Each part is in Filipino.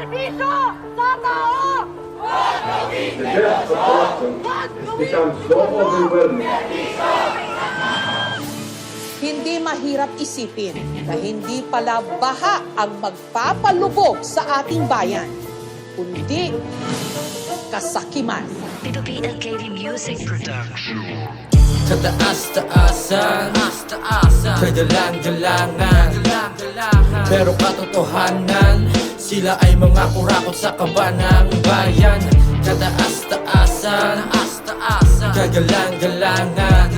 serbisyo sa tao! The death of corruption has become so overwhelming Hindi mahirap isipin na hindi pala baha ang magpapalubog sa ating bayan, kundi kasakiman. Ito PLKV Music Production. Kataas-taasan Kagalang-galangan Pero katotohanan Sila ay mga kurakot sa kaba ng bayan Kataas-taasan Kagalang-galangan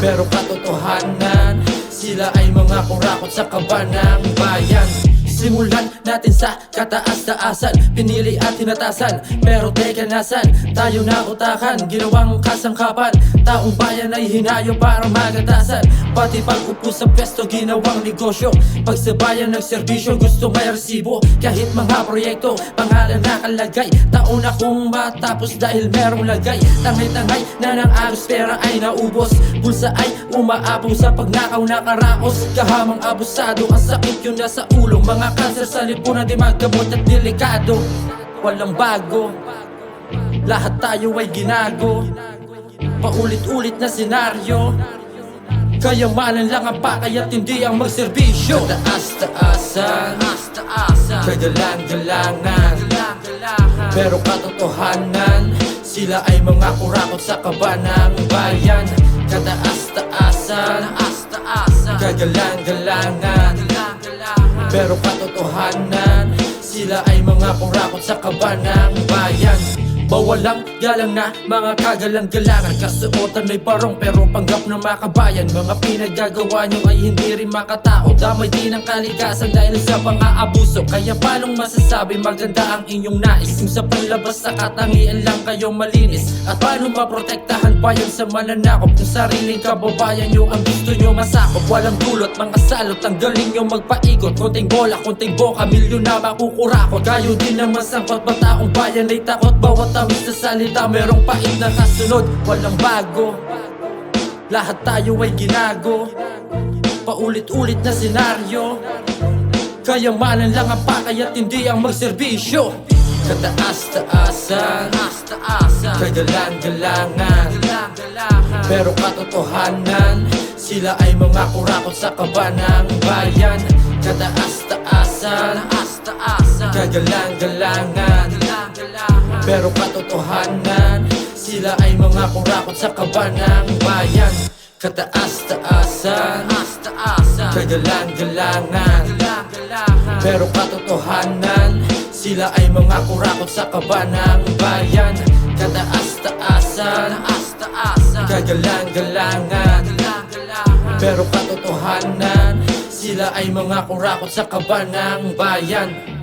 Pero katotohanan Sila ay mga kurakot sa kaba ng bayan Simulan natin sa kataas-taasan. Pinili at hinatasan Pero teka nasan Tayo na utakan Ginawang kasangkapan. Taong bayan ay hinayo para magatasan. Pati pag-upo sa pwesto Ginawang negosyo. Pagsabayan ng serbisyo Gusto may resibo. Kahit mga proyekto Pangalan nakalagay Taon akong matapos Dahil merong lagay. Tangay-tangay na ng agos Pera ay naubos. Bulsa ay umaabong Sa pagnakaw nakaraos Kahamang abusado Ang sakit yun nasa ulo. Mga kanser sa lipunan Di maggamot at delikado. Walang bago. Lahat tayo ay ginago. Paulit-ulit na senaryo. Kayamanan lang ang pakay at hindi ang magserbisyo. Taas-taasan Kagalang-galangan Pero katotohanan Sila ay mga kurakot sa kaba ng bayan Kataas-taasan Kagalang-galangan Pero katotohanan Sila ay mga kurakot sa kaba ng bayan Bawalang galang na mga kagalang-galangan Kasuotan may barong pero panggap na makabayan Mga pinaggagawa nyo ay hindi rin makatao. Damay din ang kaligasan dahil sa pang-aabuso Kaya paanong masasabi maganda ang inyong nais. Kung sa panlabas sa katangian lang kayo malinis. At paano maprotektahan pa yan sa mananakop? Kung sariling kababayan nyo ang gusto nyo masakop. Walang dulot mga salot ang galing nyo magpaikot Konting bola, konting boka, milyon na makukurakot. Kayo din naman sa pagpataong bayan ay takot. Bawat tamis na salita merong pait na kasunod. Walang bago. Lahat tayo ay ginago. Paulit-ulit na senaryo. Kayamanan lang ang pakay at hindi ang magserbisyo. Kataas-taasan. Kagalang-galangan. Pero katotohanan Sila ay mga kurakot sa kaba ng bayan. Kataas-taasan. Kagalang-galangan Pero katotohanan Sila ay mga kurakot sa kaba ng bayan. Kataas-taasan Kagalang-galangan. Pero katotohanan Sila ay mga kurakot sa kaba ng bayan. Kataas-taasan Kagalang-galangan. Pero katotohanan Sila ay mga kurakot sa kaba ng bayan